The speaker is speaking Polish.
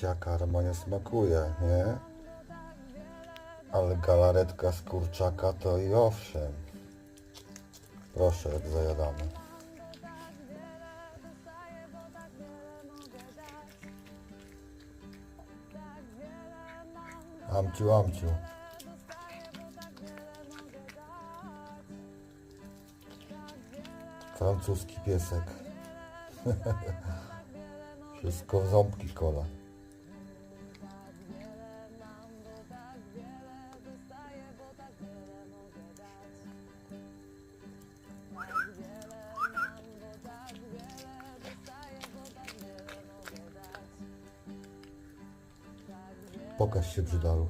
psia karma nie smakuje, nie? Ale galaretka z kurczaka to i owszem. Proszę, jak zajadamy. Amciu, amciu. Francuski piesek. Wszystko w ząbki kola. Pokaż się brzydalu.